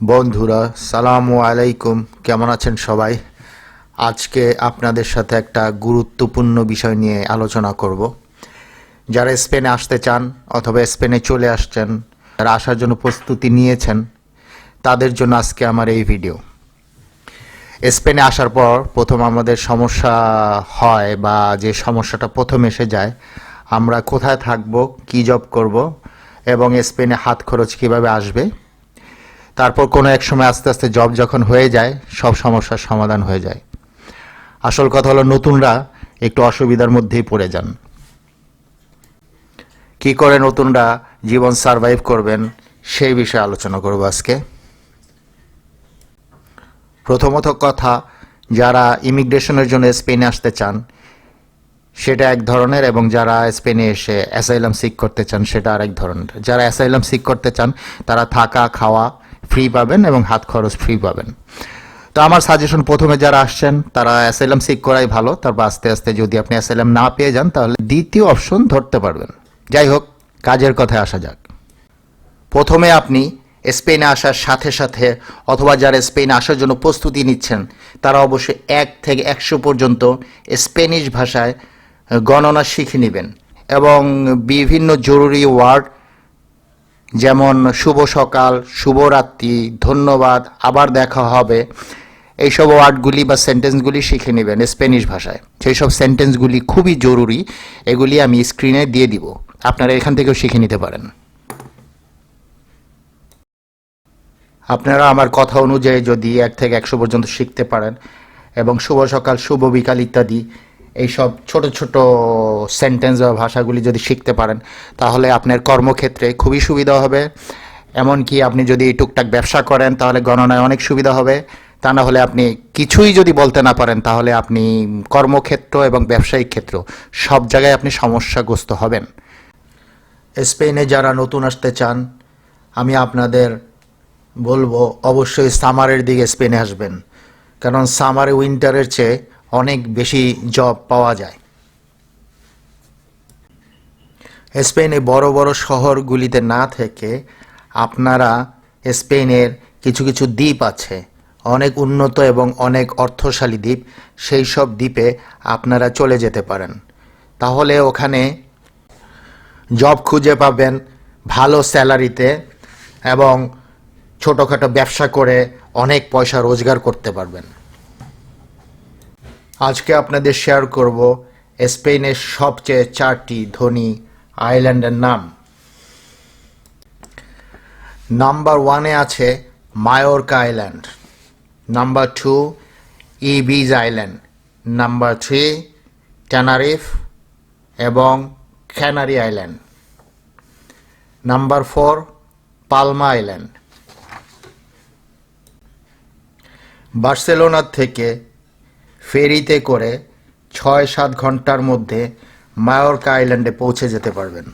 বন্ধুরা, সালামু আলাইকুম। কেমন আছেন সবাই? আজকে আপনাদের সাথে একটা গুরুত্বপূর্ণ বিষয় নিয়ে আলোচনা করব। যারা স্পেনে আসতে চান অথবা স্পেনে চলে আসছেন, যারা আসার জন্য প্রস্তুতি নিয়েছেন, তাদের জন্য আজকে আমার এই ভিডিও। স্পেনে আসার পর প্রথম আমাদের সমস্যা হয় বা যে সমস্যাটা প্রথম এসে যায়, আমরা কোথায় থাকব, কী জব করব এবং স্পেনে হাত খরচ কীভাবে আসবে তারপর কোনো এক সময় আস্তে আস্তে জব যখন হয়ে যায়, সব সমস্যার সমাধান হয়ে যায়। আসল কথা হলো, নতুনরা একটু অসুবিধার মধ্যেই পড়ে যান। কি করে নতুনরা জীবন সারভাইভ করবেন, সেই বিষয়ে আলোচনা করব আজকে। প্রথমত কথা, যারা ইমিগ্রেশনের জন্য স্পেনে আসতে চান, সেটা এক ধরনের এবং যারা স্পেনে এসে অ্যাসাইলাম সিক করতে চান, সেটা আরেক ধরনের। যারা অ্যাসাইলাম সিক করতে চান, তারা থাকা, খাওয়া ফ্রি পাবেন এবং হাত খরচ ফ্রি পাবেন। তো আমার সাজেশন প্রথমে যারা আসছেন, তারা অ্যাসাইলাম সিক করাই ভালো। তারপর আস্তে আস্তে যদি আপনি অ্যাসাইলাম না পেয়ে যান, তাহলে দ্বিতীয় অপশন ধরতে পারবেন। যাই হোক, কাজের কথায় আসা যাক। প্রথমে আপনি স্পেনে আসার সাথে সাথে অথবা যারা স্পেনে আসার জন্য প্রস্তুতি নিচ্ছেন, তারা অবশ্যই এক থেকে একশো পর্যন্ত স্পেনিশ ভাষায় গণনা শিখে নেবেন। এবং বিভিন্ন জরুরি ওয়ার্ড যেমন শুভ সকাল, শুভরাত্রি, ধন্যবাদ, আবার দেখা হবে। এইসব ওয়ার্ডগুলি বা সেন্টেন্সগুলি শিখে নেবেন স্প্যানিশ ভাষায়। সেই সব সেন্টেন্সগুলি খুবই জরুরি, এগুলি আমি স্ক্রিনে দিয়ে দিব। আপনারা এখান থেকেও শিখে নিতে পারেন। আপনারা আমার কথা অনুযায়ী যদি এক থেকে একশো পর্যন্ত শিখতে পারেন এবং শুভ সকাল, শুভ বিকাল ইত্যাদি এইসব ছোট ছোট সেন্টেন্স বা ভাষাগুলি যদি শিখতে পারেন, তাহলে আপনার কর্মক্ষেত্রে খুবই সুবিধা হবে। এমনকি আপনি যদি টুকটাক ব্যবসা করেন, তাহলে গণনায় অনেক সুবিধা হবে। তা না হলে আপনি কিছুই যদি বলতে না পারেন, তাহলে আপনি কর্মক্ষেত্র এবং ব্যবসায়িক ক্ষেত্র সব জায়গায় আপনি সমস্যাগ্রস্ত হবেন। স্পেনে যারা নতুন আসতে চান, আমি আপনাদের বলব অবশ্যই সামারের দিকে স্পেনে আসবেন। কারণ সামারে উইন্টারের চেয়ে অনেক বেশি জব পাওয়া যায়। স্পেনে বড় বড় শহরগুলিতে না থেকে আপনারা স্পেনের কিছু কিছু দ্বীপ আছে, অনেক উন্নত এবং অনেক অর্থশালী দ্বীপ, সেই সব দ্বীপে আপনারা চলে যেতে পারেন। তাহলে ওখানে জব খুঁজে পাবেন, ভালো স্যালারিতে এবং ছোটোখাটো ব্যবসা করে অনেক পয়সা রোজগার করতে পারবেন। আজকে আপনাদের শেয়ার করব স্পেনের সবচেয়ে চারটি ধনী আইল্যান্ডের নাম। নাম্বার ওয়ানে আছে Majorca island number two Ibiza island number three Tenerife এবং Canary island number four Palma island বার্সেলোনার থেকে ফেরিতে করে ছয় সাত ঘণ্টার মধ্যে মায়োরকা আইল্যান্ডে পৌঁছে যেতে পারবেন।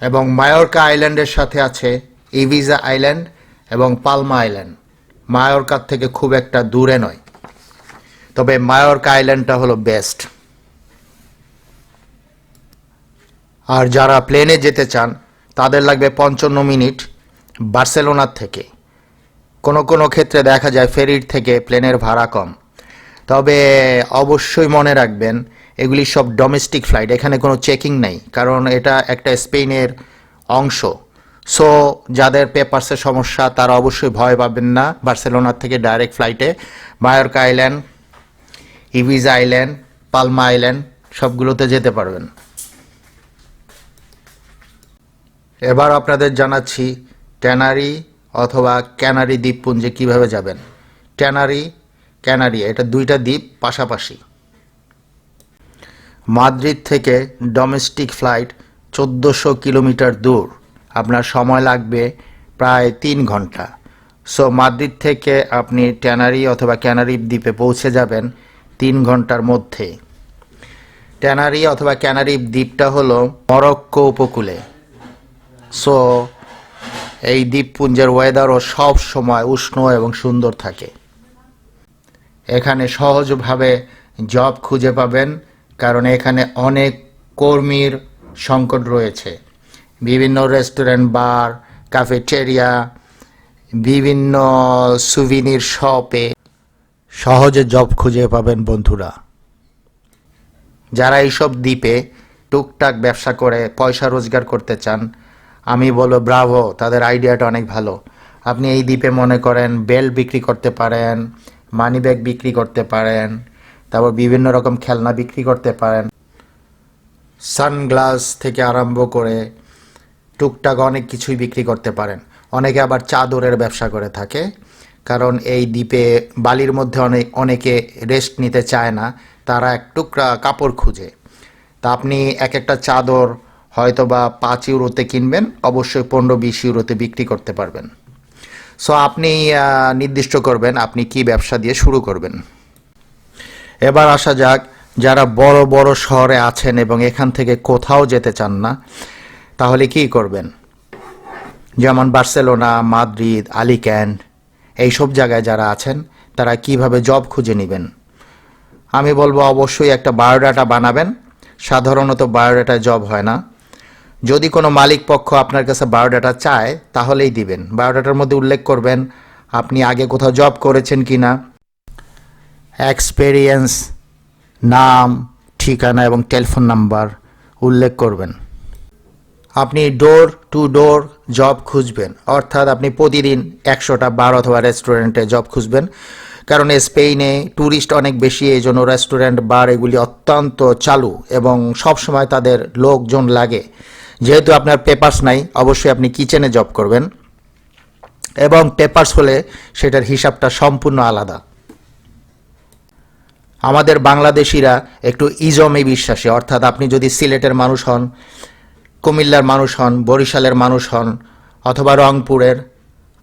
এবং মায়োরকা আইল্যান্ডের সাথে আছে ইভিজা আইল্যান্ড এবং পালমা আইল্যান্ড। মায়োরকার থেকে খুব একটা দূরে নয়। তবে মায়োরকা আইল্যান্ডটা হলো বেস্ট। আর যারা প্লেনে যেতে চান, তাদের লাগবে পঞ্চান্ন মিনিট বার্সেলোনার থেকে। কোনো কোনো ক্ষেত্রে দেখা যায় ফেরির থেকে প্লেনের ভাড়া কম। তবে অবশ্যই মনে রাখবেন, এগুলি সব ডোমেস্টিক ফ্লাইট এখানে কোনো চেকিং নেই, কারণ এটা একটা স্পেনের অংশ। সো যাদের পেপারসের সমস্যা, তারা অবশ্যই ভয় পাবেন না। বার্সেলোনার থেকে ডাইরেক্ট ফ্লাইটে Majorca island Ibiza island Palma island সবগুলোতে যেতে পারবেন। এবার আপনাদের জানাচ্ছি ট্যানারি অথবা ক্যানারি দ্বীপপুঞ্জে কীভাবে যাবেন? ট্যানারি, ক্যানারি, এটা দুইটা দ্বীপ পাশাপাশি। মাদ্রিদ থেকে ডোমেস্টিক ফ্লাইট চোদ্দোশো কিলোমিটার দূর। আপনার সময় লাগবে প্রায় তিন ঘণ্টা। সো মাদ্রিদ থেকে আপনি ট্যানারি অথবা ক্যানারি দ্বীপে পৌঁছে যাবেন তিন ঘণ্টার মধ্যে। ট্যানারি অথবা ক্যানারি দ্বীপটা হলো মরক্কো উপকূলে। সো এই দ্বীপপুঞ্জের ওয়েদারও সব সময় উষ্ণ এবং সুন্দর থাকে। এখানে সহজভাবে জব খুঁজে পাবেন, কারণ এখানে অনেক কর্মীর সংকট রয়েছে। বিভিন্ন রেস্টুরেন্ট, বার ক্যাফেটেরিয়া বিভিন্ন সুভিনির শপে সহজে জব খুঁজে পাবেন বন্ধুরা। যারা এইসব দ্বীপে টুকটাক ব্যবসা করে, পয়সা রোজগার করতে চান আমি বলব, ব্রাভো, তাদের আইডিয়াটা অনেক ভালো। আপনি এই দ্বীপে মনে করেন বেল বিক্রি করতে পারেন মানি ব্যাগ বিক্রি করতে পারেন, তারপর বিভিন্ন রকম খেলনা বিক্রি করতে পারেন। সানগ্লাস থেকে আরম্ভ করে টুকটাক অনেক কিছুই বিক্রি করতে পারেন। অনেকে আবার চাদরের ব্যবসা করে থাকে, কারণ এই দ্বীপে বালির মধ্যে অনেক, অনেকে রেস্ট নিতে চায় না, তারা এক টুকরা কাপড় খুঁজে। তা আপনি এক একটা চাদর হয়তো বা পাঁচ ইউরোতে কিনবেন, অবশ্যই পনেরো বিশ ইউরোতে বিক্রি করতে পারবেন। সো আপনি নির্দিষ্ট করবেন আপনি কি ব্যবসা দিয়ে শুরু করবেন। এবার আসা যাক, যারা বড় বড় শহরে আছেন এবং এখান থেকে কোথাও যেতে চান না, তাহলে কি করবেন? যেমন বার্সেলোনা, মাদ্রিদ আলিক্যান্ড এইসব জায়গায় যারা আছেন, তারা কীভাবে জব খুঁজে নেবেন? আমি বলব অবশ্যই একটা বায়োডাটা বানাবেন। সাধারণত বায়োডাটায় জব হয় না। যদি কোনো মালিক পক্ষ আপনার কাছে বায়োডাটা চায়, তাহলেই দিবেন। বায়োডাটার মধ্যে উল্লেখ করবেন, আপনি আগে কোথাও জব করেছেন কি না এক্সপেরিয়েন্স নাম, ঠিকানা এবং টেলিফোন নাম্বার উল্লেখ করবেন। আপনি ডোর টু ডোর জব খুঁজবেন, অর্থাৎ আপনি প্রতিদিন একশোটা বার অথবা রেস্টুরেন্টে জব খুঁজবেন। কারণ স্পেনে ট্যুরিস্ট অনেক বেশি এই জন্য রেস্টুরেন্ট বার এগুলি অত্যন্ত চালু এবং সবসময় তাদের লোকজন লাগে। যেহেতু আপনার পেপার্স নাই, অবশ্যই আপনি কিচেনে জব করবেন। এবং পেপার্স হলে সেটার হিসাবটা সম্পূর্ণ আলাদা। আমাদের বাংলাদেশিরা একটু ইজমে বিশ্বাসী, অর্থাৎ আপনি যদি সিলেটের মানুষ হন, কুমিল্লার মানুষ হন, বরিশালের মানুষ হন, অথবা রংপুরের,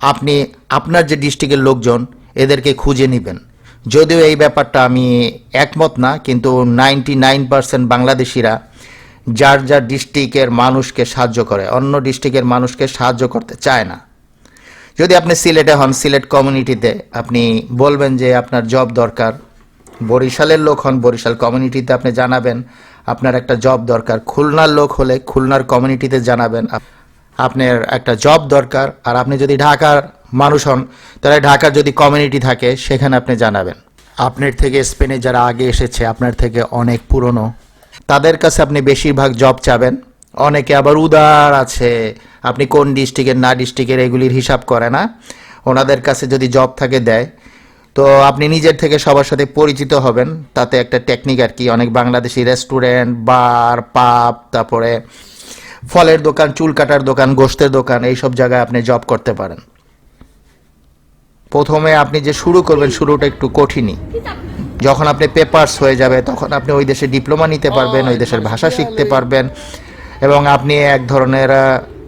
আপনি আপনার যে ডিস্ট্রিক্টের লোকজন, এদেরকে খুঁজে নেবেন। যদিও এই ব্যাপারটা আমি একমত না, কিন্তু নাইনটি নাইন পার্সেন্ট বাংলাদেশিরা যার যার ডিস্ট্রিক্টের মানুষকে সাহায্য করে, অন্য ডিস্ট্রিক্টের মানুষকে সাহায্য করতে চায় না। যদি আপনি সিলেটে হন, সিলেট কমিউনিটিতে আপনি বলবেন যে আপনার জব দরকার, বরিশালের লোক হন, বরিশাল কমিউনিটিতে আপনি জানাবেন, আপনার একটা জব দরকার। খুলনার লোক হলে খুলনার কমিউনিটিতে জানাবেন, আপ- আপনার একটা জব দরকার। আর আপনি যদি ঢাকার মানুষ হন, তাহলে ঢাকার যদি কমিউনিটি থাকে, সেখানে আপনি জানাবেন। আপনার থেকে স্পেনে যারা আগে এসেছে, আপনার থেকে অনেক পুরনো। তাদের কাছে আপনি বেশিরভাগ জব চাবেন। অনেকে আবার উদার আছে। আপনি কোন ডিস্ট্রিক্টের না ডিস্ট্রিক্টের এগুলির হিসাব করে না। ওনাদের কাছে যদি জব থাকে, দেয়। তো আপনি নিজের থেকে সবার সাথে পরিচিত হবেন। তাতে একটা টেকনিক আর কি। অনেক বাংলাদেশি রেস্টুরেন্ট বার পাব তারপরে ফলের দোকান, চুল কাটার দোকান গোস্তের দোকান, এইসব জায়গায় আপনি জব করতে পারেন। প্রথমে আপনি যে শুরু করবেন, শুরুটা একটু কঠিনই। যখন আপনি পেপার্স হয়ে যাবে তখন আপনি ওই দেশে ডিপ্লোমা নিতে পারবেন ওই দেশের ভাষা শিখতে পারবেন। এবং আপনি এক ধরনের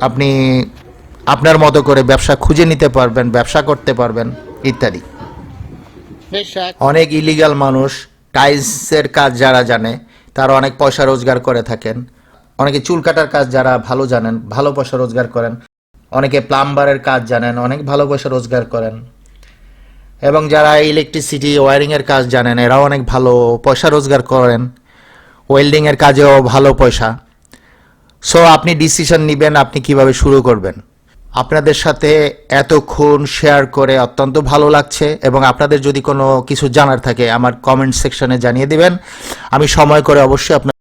আপনি আপনার মতো করে ব্যবসা খুঁজে নিতে পারবেন ব্যবসা করতে পারবেন ইত্যাদি। অনেক ইলিগাল মানুষ টাইলসের কাজ যারা জানে তারা অনেক পয়সা রোজগার করে থাকেন। অনেকে চুল কাটার কাজ যারা ভালো জানেন ভালো পয়সা রোজগার করেন। অনেকে প্লাম্বারের কাজ জানেন অনেক ভালো পয়সা রোজগার করেন। এবং যারা ইলেকট্রিসিটি ওয়ারিংয়ের কাজ জানেন, এরাও অনেক ভালো পয়সা রোজগার করেন। ওয়েল্ডিংয়ের কাজেও ভালো পয়সা। সো আপনি ডিসিশন নেবেন আপনি কীভাবে শুরু করবেন। আপনাদের সাথে এতক্ষণ শেয়ার করে অত্যন্ত ভালো লাগছে এবং আপনাদের যদি কোনো কিছু জানার থাকে, আমার কমেন্ট সেকশনে জানিয়ে দিবেন। আমি সময় করে অবশ্যই আপনার